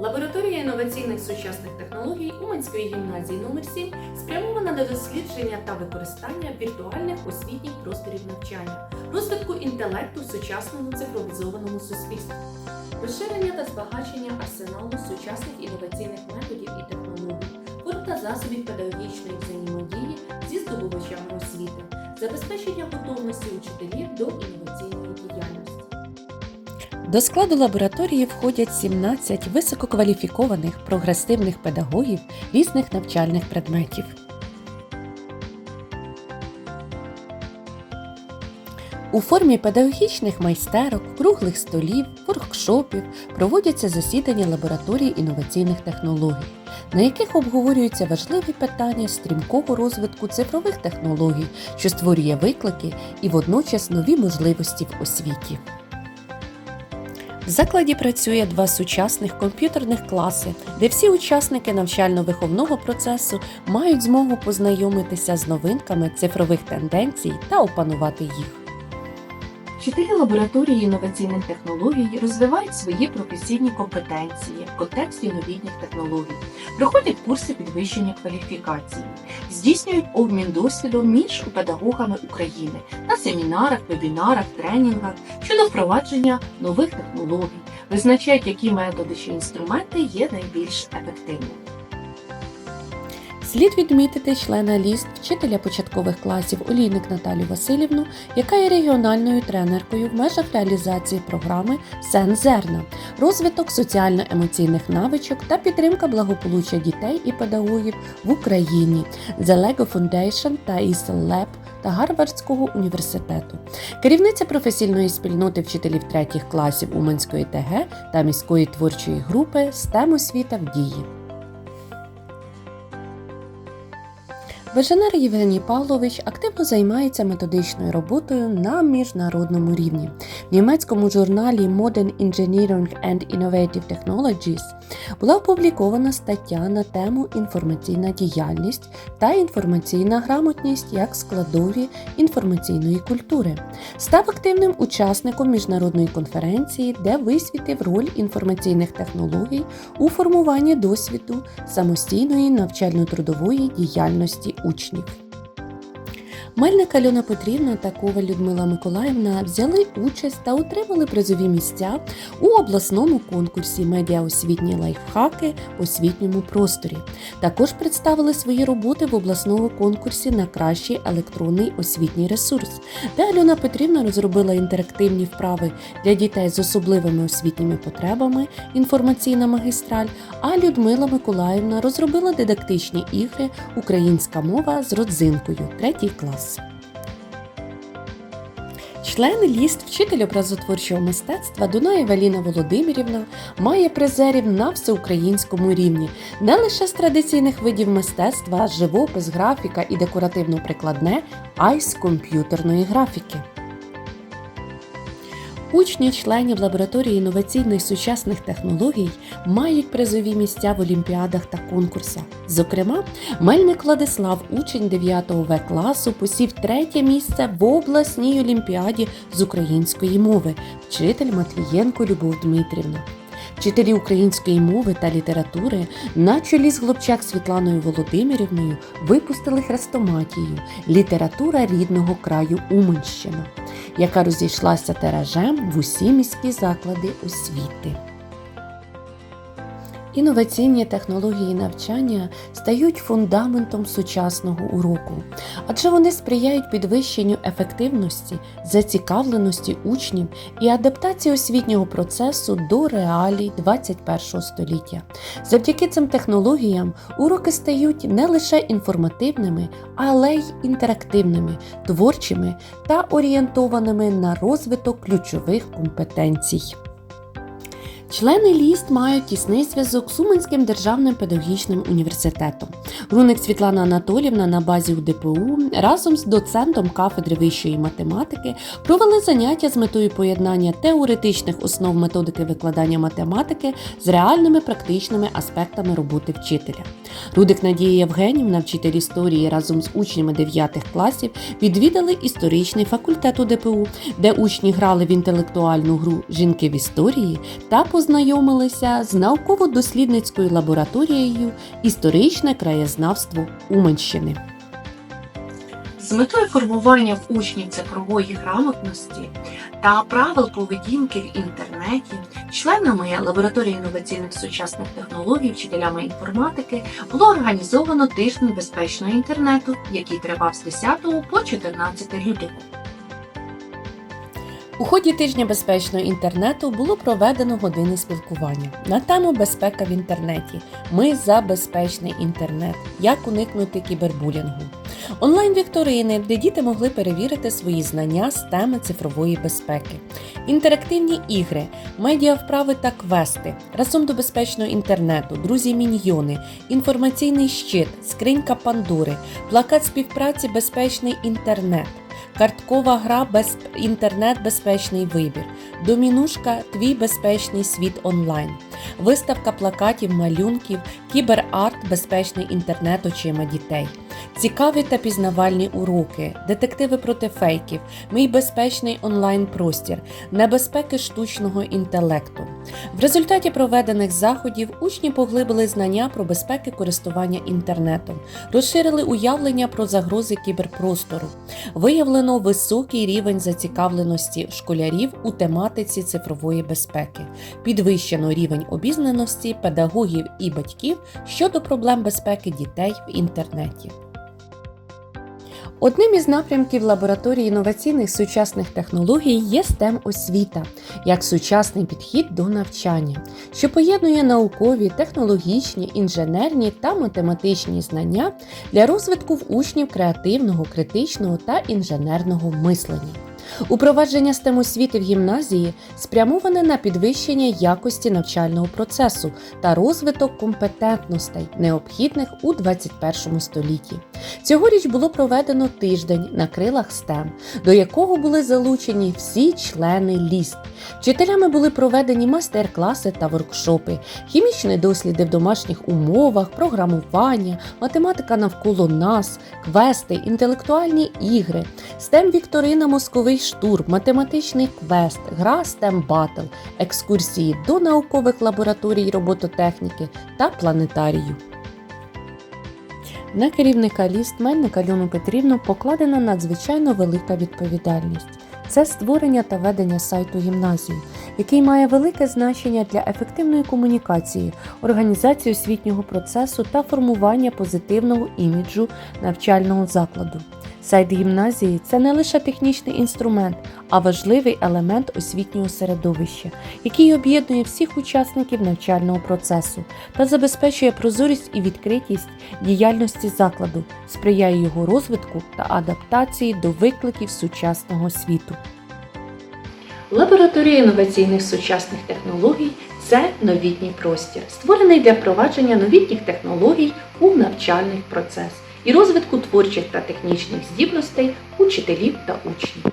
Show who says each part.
Speaker 1: Лабораторія інноваційних сучасних технологій Уманської гімназії номер 7 спрямована на дослідження та використання віртуальних освітніх просторів навчання, розвитку інтелекту в сучасному цифровізованому суспільстві, розширення та збагачення арсеналу сучасних інноваційних методів і технологій, форм та засобів педагогічної взаємодії зі здобувачами освіти, забезпечення готовності учителів до інноваційної діяльності. До складу лабораторії входять 17 висококваліфікованих прогресивних педагогів різних навчальних предметів. У формі педагогічних майстерок, круглих столів, воркшопів проводяться засідання лабораторії інноваційних технологій, на яких обговорюються важливі питання стрімкого розвитку цифрових технологій, що створює виклики і водночас нові можливості в освіті. В закладі працює два сучасних комп'ютерних класи, де всі учасники навчально-виховного процесу мають змогу познайомитися з новинками цифрових тенденцій та опанувати їх. Вчителі лабораторії інноваційних технологій розвивають свої професійні компетенції в контексті новітніх технологій, проходять курси підвищення кваліфікації, здійснюють обмін досвідом між педагогами України на семінарах, вебінарах, тренінгах щодо впровадження нових технологій, визначають, які методи чи інструменти є найбільш ефективними. Слід відмітити члена ліст вчителя початкових класів Олійник Наталю Васильівну, яка є регіональною тренеркою в межах реалізації програми Сен Зерна, розвиток соціально-емоційних навичок та підтримка благополуччя дітей і педагогів в Україні The Lego Foundation та ISL Lab та Гарвардського університету, керівниця професійної спільноти вчителів третіх класів Уманської ТГ та міської творчої групи STEM освіта в дії. Веженер Євгеній Павлович активно займається методичною роботою на міжнародному рівні. В німецькому журналі Modern Engineering and Innovative Technologies була опублікована стаття на тему інформаційна діяльність та інформаційна грамотність як складові інформаційної культури. Став активним учасником міжнародної конференції, де висвітив роль інформаційних технологій у формуванні досвіду самостійної навчально-трудової діяльності учнів. Мельник Альона Петрівна та Коваль Людмила Миколаївна взяли участь та отримали призові місця у обласному конкурсі медіаосвітні лайфхаки в освітньому просторі. Також представили свої роботи в обласному конкурсі на кращий електронний освітній ресурс, де Альона Петрівна розробила інтерактивні вправи для дітей з особливими освітніми потребами, інформаційна магістраль, а Людмила Миколаївна розробила дидактичні ігри Українська мова з родзинкою, третій клас. Член ліст, вчитель образотворчого мистецтва Дунаєва Ліна Володимирівна має призерів на всеукраїнському рівні не лише з традиційних видів мистецтва, живопис, графіка і декоративно-прикладне, а й з комп'ютерної графіки. Учні членів лабораторії інноваційних сучасних технологій мають призові місця в олімпіадах та конкурсах. Зокрема, Мельник Владислав, учень 9 В класу, посів третє місце в обласній олімпіаді з української мови, вчитель Матвієнко Любов Дмитрівна. Вчителі української мови та літератури на чолі з Глобчак Світланою Володимирівною випустили хрестоматію Література рідного краю Уманщина, яка розійшлася тиражем в усі міські заклади освіти. Інноваційні технології навчання стають фундаментом сучасного уроку, адже вони сприяють підвищенню ефективності, зацікавленості учнів і адаптації освітнього процесу до реалій 21 століття. Завдяки цим технологіям уроки стають не лише інформативними, але й інтерактивними, творчими та орієнтованими на розвиток ключових компетенцій. Члени ліст мають тісний зв'язок з Уманським державним педагогічним університетом. Руник Світлана Анатолівна на базі УДПУ разом з доцентом кафедри вищої математики провели заняття з метою поєднання теоретичних основ методики викладання математики з реальними практичними аспектами роботи вчителя. Рудик Надія Євгенівна, вчитель історії разом з учнями 9 класів, відвідали історичний факультет УДПУ, де учні грали в інтелектуальну гру Жінки в історії та познайомилися з науково-дослідницькою лабораторією Історичне краєзнавство Уманщини.
Speaker 2: З метою формування в учнів цифрової грамотності та правил поведінки в інтернеті, членами лабораторії інноваційних сучасних технологій, вчителями інформатики було організовано тиждень безпечного інтернету, який тривав з 10 по 14 лютого.
Speaker 1: У ході тижня безпечного інтернету було проведено години спілкування на тему безпека в інтернеті. Ми за безпечний інтернет. Як уникнути кібербулінгу. Онлайн-вікторини, де діти могли перевірити свої знання з теми цифрової безпеки, інтерактивні ігри, медіавправи та квести, разом до безпечного інтернету, друзі міньйони, інформаційний щит, скринька Пандори, плакат співпраці Безпечний інтернет. Карткова гра без інтернет безпечний вибір, домінушка Твій безпечний світ онлайн, виставка плакатів, малюнків, кіберарт безпечний інтернет очима дітей. Цікаві та пізнавальні уроки, детективи проти фейків, мій безпечний онлайн-простір, небезпеки штучного інтелекту. В результаті проведених заходів учні поглибили знання про безпеки користування інтернетом, розширили уявлення про загрози кіберпростору, виявлено високий рівень зацікавленості школярів у тематиці цифрової безпеки, підвищено рівень обізнаності педагогів і батьків щодо проблем безпеки дітей в інтернеті. Одним із напрямків лабораторії інноваційних сучасних технологій є STEM освіта як сучасний підхід до навчання, що поєднує наукові, технологічні, інженерні та математичні знання для розвитку в учнів креативного, критичного та інженерного мислення. Упровадження STEM освіти в гімназії спрямоване на підвищення якості навчального процесу та розвиток компетентностей, необхідних у 21 столітті. Цьогоріч було проведено тиждень на крилах STEM, до якого були залучені всі члени ліст. Вчителями були проведені майстер-класи та воркшопи, хімічні досліди в домашніх умовах, програмування, математика навколо нас, квести, інтелектуальні ігри, STEM Вікторина Московий штурм, математичний квест, гра STEM Battle, екскурсії до наукових лабораторій робототехніки та планетарію. На керівника ліст Мельник Альону Петрівну покладена надзвичайно велика відповідальність. Це створення та ведення сайту гімназії, який має велике значення для ефективної комунікації, організації освітнього процесу та формування позитивного іміджу навчального закладу. Сайт гімназії це не лише технічний інструмент, а важливий елемент освітнього середовища, який об'єднує всіх учасників навчального процесу та забезпечує прозорість і відкритість діяльності закладу, сприяє його розвитку та адаптації до викликів сучасного світу. Лабораторія інноваційних сучасних технологій це новітній простір, створений для впровадження новітніх технологій у навчальний процес і розвитку творчих та технічних здібностей учителів та учнів.